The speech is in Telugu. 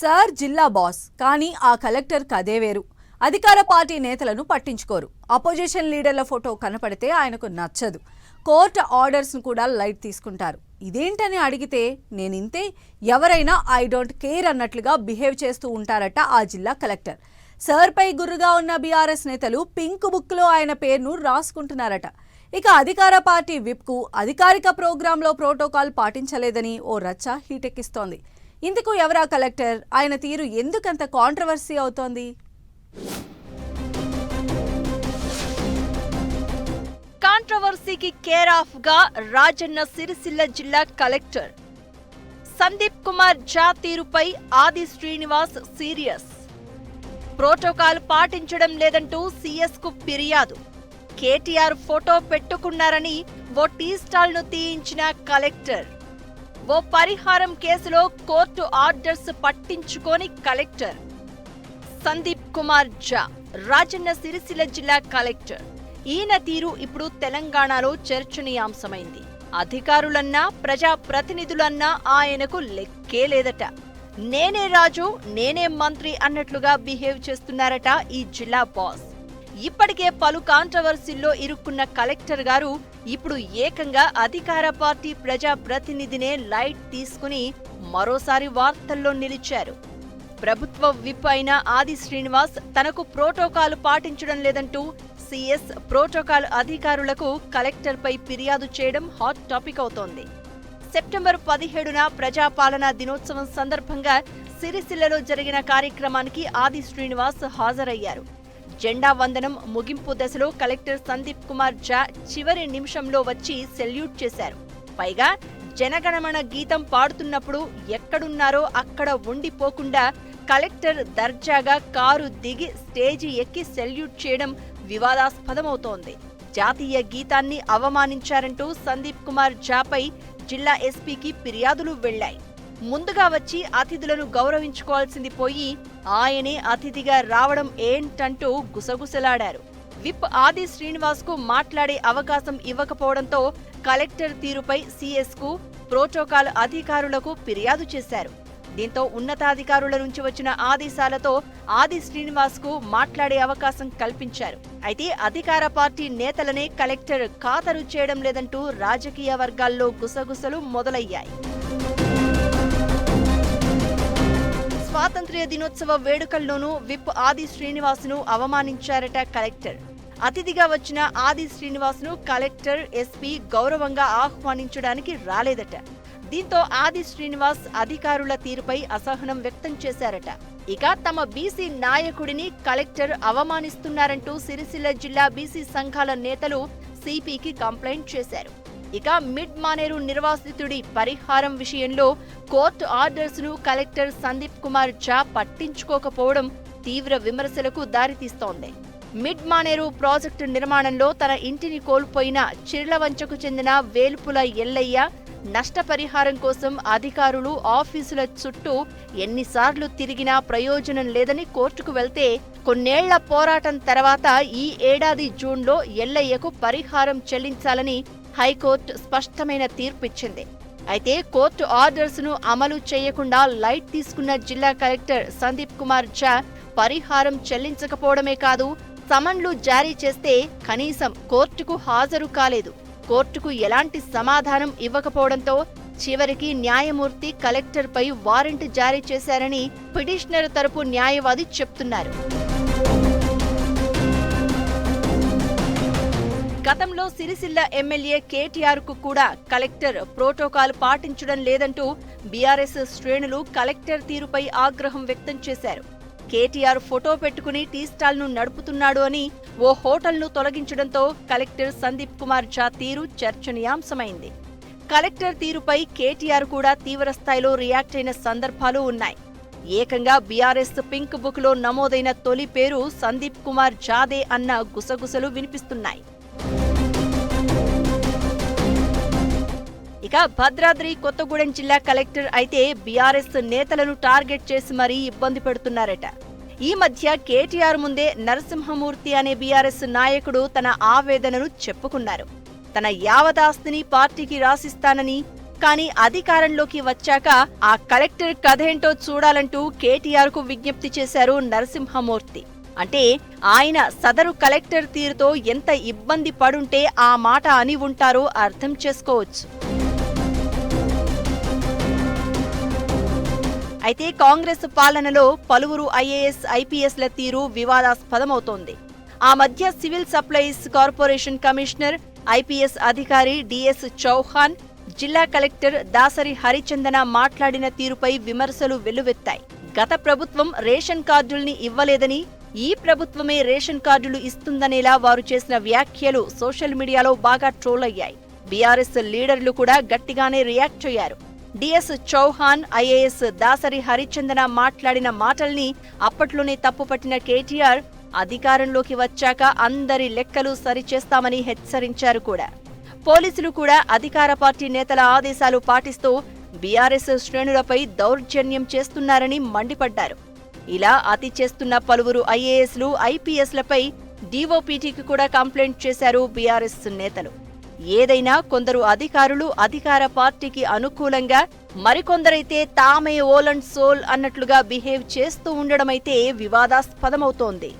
సార్ జిల్లా బాస్. కానీ ఆ కలెక్టర్ కదే వేరు. అధికార పార్టీ నేతలను పట్టించుకోరు. అపోజిషన్ లీడర్ల ఫోటో కనపడితే ఆయనకు నచ్చదు. కోర్టు ఆర్డర్స్ను కూడా లైట్ తీసుకుంటారు. ఇదేంటని అడిగితే నేనింతే ఎవరైనా ఐ డోంట్ కేర్ అన్నట్లుగా బిహేవ్ చేస్తూ ఉంటారట ఆ జిల్లా కలెక్టర్. సార్పై గుర్రుగా ఉన్న బీఆర్ఎస్ నేతలు పింక్ బుక్లో ఆయన పేరును రాసుకుంటున్నారట. ఇక అధికార పార్టీ విప్కు అధికారిక ప్రోగ్రాంలో ప్రోటోకాల్ పాటించలేదని ఓ రచ్చ హీటెక్కిస్తోంది. ఇందుకు ఎవరా కలెక్టర్? ఆయన తీరు ఎందుకంత కాంట్రవర్సీ అవుతోంది? కాంట్రవర్సీకి కేర్ ఆఫ్గా రాజన్న సిరిసిల్ల జిల్లా కలెక్టర్. సందీప్ కుమార్ జా తీరుపై ఆది శ్రీనివాస్ సీరియస్. ప్రోటోకాల్ పాటించడం లేదంటూ సీఎస్కు ఫిర్యాదు. కేటీఆర్ ఫోటో పెట్టుకున్నారని ఓ టీ స్టాల్ను తీయించిన కలెక్టర్. ఓ పరిహారం కేసులో కోర్టు ఆర్డర్స్ పట్టించుకోని కలెక్టర్. సందీప్ కుమార్ జా రాజన్న సిరిసిల్ల జిల్లా కలెక్టర్. ఈయన తీరు ఇప్పుడు తెలంగాణలో చర్చనీయాంశమైంది. అధికారులన్నా ప్రజా ప్రతినిధులన్నా ఆయనకు లెక్కే లేదట. నేనే రాజు నేనే మంత్రి అన్నట్లుగా బిహేవ్ చేస్తున్నారట ఈ జిల్లా బాస్. ఇప్పటికే పలు కాంట్రవర్సీల్లో ఇరుక్కున్న కలెక్టర్ గారు ఇప్పుడు ఏకంగా అధికార పార్టీ ప్రజా ప్రతినిధినే లైట్ తీసుకుని మరోసారి వార్తల్లో నిలిచారు. ప్రభుత్వ విప్ అయిన ఆది శ్రీనివాస్ తనకు ప్రోటోకాల్ పాటించడం లేదంటూ సిఎస్ ప్రోటోకాల్ అధికారులకు కలెక్టర్పై ఫిర్యాదు చేయడం హాట్ టాపిక్ అవుతోంది. సెప్టెంబర్ పదిహేడున ప్రజాపాలనా దినోత్సవం సందర్భంగా సిరిసిల్లలో జరిగిన కార్యక్రమానికి ఆది శ్రీనివాస్ హాజరయ్యారు. జెండా వందనం ముగింపు దశలో కలెక్టర్ సందీప్ కుమార్ జా చివరి నిమిషంలో వచ్చి సెల్యూట్ చేశారు. పైగా జనగణమన గీతం పాడుతున్నప్పుడు ఎక్కడున్నారో అక్కడ ఉండిపోకుండా కలెక్టర్ దర్జాగా కారు దిగి స్టేజి ఎక్కి సెల్యూట్ చేయడం వివాదాస్పదమవుతోంది. జాతీయ గీతాన్ని అవమానించారంటూ సందీప్ కుమార్ జాపై జిల్లా ఎస్పీకి ఫిర్యాదులు వెళ్ళాయి. ముందుగా వచ్చి అతిథులను గౌరవించుకోవాల్సింది పోయి ఆయనే అతిథిగా రావడం ఏంటంటూ గుసగుసలాడారు. విప్ ఆది శ్రీనివాస్కు మాట్లాడే అవకాశం ఇవ్వకపోవడంతో కలెక్టర్ తీరుపై సీఎస్కు ప్రోటోకాల్ అధికారులకు ఫిర్యాదు చేశారు. దీంతో ఉన్నతాధికారుల నుంచి వచ్చిన ఆదేశాలతో ఆది శ్రీనివాస్కు మాట్లాడే అవకాశం కల్పించారు. అయితే అధికార పార్టీ నేతలనే కలెక్టర్ ఖాతరు చేయడం లేదంటూ రాజకీయ వర్గాల్లో గుసగుసలు మొదలయ్యాయి. స్వాతంత్ర్య దినోత్సవ వేడుకల్లోనూ విప్ ఆది శ్రీనివాసును అవమానించారట కలెక్టర్. అతిథిగా వచ్చిన ఆది శ్రీనివాసును కలెక్టర్ ఎస్పీ గౌరవంగా ఆహ్వానించడానికి రాలేదట. దీంతో ఆది శ్రీనివాస్ అధికారుల తీరుపై అసహనం వ్యక్తం చేశారట. ఇక తమ బీసీ నాయకుడిని కలెక్టర్ అవమానిస్తున్నారంటూ సిరిసిల్ల జిల్లా బీసీ సంఘాల నేతలు సిపికి కంప్లైంట్ చేశారు. ఇక మిడ్ మానేరు నిర్వాసితుడి పరిహారం విషయంలో కోర్టు ఆర్డర్స్ను కలెక్టర్ సందీప్ కుమార్ ఝా పట్టించుకోకపోవడం తీవ్ర విమర్శలకు దారితీస్తోంది. మిడ్ మానేరు ప్రాజెక్టు నిర్మాణంలో తన ఇంటిని కోల్పోయిన చిర్లవంచకు చెందిన వేల్పుల ఎల్లయ్య నష్టపరిహారం కోసం అధికారులు ఆఫీసుల చుట్టూ ఎన్నిసార్లు తిరిగినా ప్రయోజనం లేదని కోర్టుకు వెళ్తే కొన్నేళ్ళ పోరాటం తర్వాత ఈ ఏడాది జూన్లో ఎల్లయ్యకు పరిహారం చెల్లించాలని హైకోర్టు స్పష్టమైన తీర్పిచ్చింది. అయితే కోర్టు ఆర్డర్స్ను అమలు చేయకుండా లైట్ తీసుకున్న జిల్లా కలెక్టర్ సందీప్ కుమార్ ఝా పరిహారం చెల్లించకపోవడమే కాదు సమన్లు జారీ చేస్తే కనీసం కోర్టుకు హాజరు కాలేదు. కోర్టుకు ఎలాంటి సమాధానం ఇవ్వకపోవడంతో చివరికి న్యాయమూర్తి కలెక్టర్పై వారెంట్ జారీ చేశారని పిటిషనర్ తరపు న్యాయవాది చెప్తున్నారు. గతంలో సిరిసిల్ల ఎమ్మెల్యే కేటీఆర్కు కూడా కలెక్టర్ ప్రోటోకాల్ పాటించడం లేదంటూ బీఆర్ఎస్ శ్రేణులు కలెక్టర్ తీరుపై ఆగ్రహం వ్యక్తం చేశారు. కేటీఆర్ ఫోటో పెట్టుకుని టీ స్టాల్ను నడుపుతున్నాడు అని ఓ హోటల్ను తొలగించడంతో కలెక్టర్ సందీప్ కుమార్ ఝా తీరు చర్చనీయాంశమైంది. కలెక్టర్ తీరుపై కేటీఆర్ కూడా తీవ్రస్థాయిలో రియాక్ట్ అయిన సందర్భాలు ఉన్నాయి. ఏకంగా బీఆర్ఎస్ పింక్ బుక్లో నమోదైన తొలి పేరు సందీప్ కుమార్ జాదే అన్న గుసగుసలు వినిపిస్తున్నాయి. ఇక భద్రాద్రి కొత్తగూడెం జిల్లా కలెక్టర్ అయితే బీఆర్ఎస్ నేతలను టార్గెట్ చేసి మరీ ఇబ్బంది పెడుతున్నారట. ఈ మధ్య కేటీఆర్ ముందే నరసింహమూర్తి అనే బీఆర్ఎస్ నాయకుడు తన ఆవేదనను చెప్పుకున్నారు. తన యావదాస్తిని పార్టీకి రాసిస్తానని కానీ అధికారంలోకి వచ్చాక ఆ కలెక్టర్ కథేంటో చూడాలంటూ కేటీఆర్కు విజ్ఞప్తి చేశారు నరసింహమూర్తి. అంటే ఆయన సదరు కలెక్టర్ తీరుతో ఎంత ఇబ్బంది పడుంటే ఆ మాట అని ఉంటారో అర్థం చేసుకోవచ్చు. అయితే కాంగ్రెస్ పాలనలో పలువురు ఐఏఎస్ ఐపీఎస్ల తీరు వివాదాస్పదమవుతోంది. ఆ మధ్య civil supplies corporation commissioner IPS అధికారి డిఎస్ చౌహాన్ జిల్లా కలెక్టర్ దాసరి హరిచందన మాట్లాడిన తీరుపై విమర్శలు వెల్లువెత్తాయి. గత ప్రభుత్వం రేషన్ కార్డుల్ని ఇవ్వలేదని ఈ ప్రభుత్వమే రేషన్ కార్డులు ఇస్తుందనేలా వారు చేసిన వ్యాఖ్యలు సోషల్ మీడియాలో బాగా ట్రోల్ అయ్యాయి. బీఆర్ఎస్ లీడర్లు కూడా గట్టిగానే రియాక్ట్ అయ్యారు. డిఎస్ చౌహాన్ ఐఏఎస్ దాసరి హరిచందన మాట్లాడిన మాటల్ని అప్పట్లోనే తప్పుపట్టిన కేటీఆర్ అధికారంలోకి వచ్చాక అందరి లెక్కలు సరిచేస్తామని హెచ్చరించారు కూడా. పోలీసులు కూడా అధికార పార్టీ నేతల ఆదేశాలు పాటిస్తూ బీఆర్ఎస్ శ్రేణులపై దౌర్జన్యం చేస్తున్నారని మండిపడ్డారు. ఇలా అతి చేస్తున్న పలువురు ఐఏఎస్లు ఐపీఎస్లపై డీఓపీటీకి కూడా కంప్లైంట్ చేశారు బీఆర్ఎస్ నేతలు. ఏదైనా కొందరు అధికారులు అధికార పార్టీకి అనుకూలంగా మరికొందరైతే తామే ఓల్ అండ్ సోల్ అన్నట్లుగా బిహేవ్ చేస్తూ ఉండడమైతే వివాదాస్పదమవుతోంది.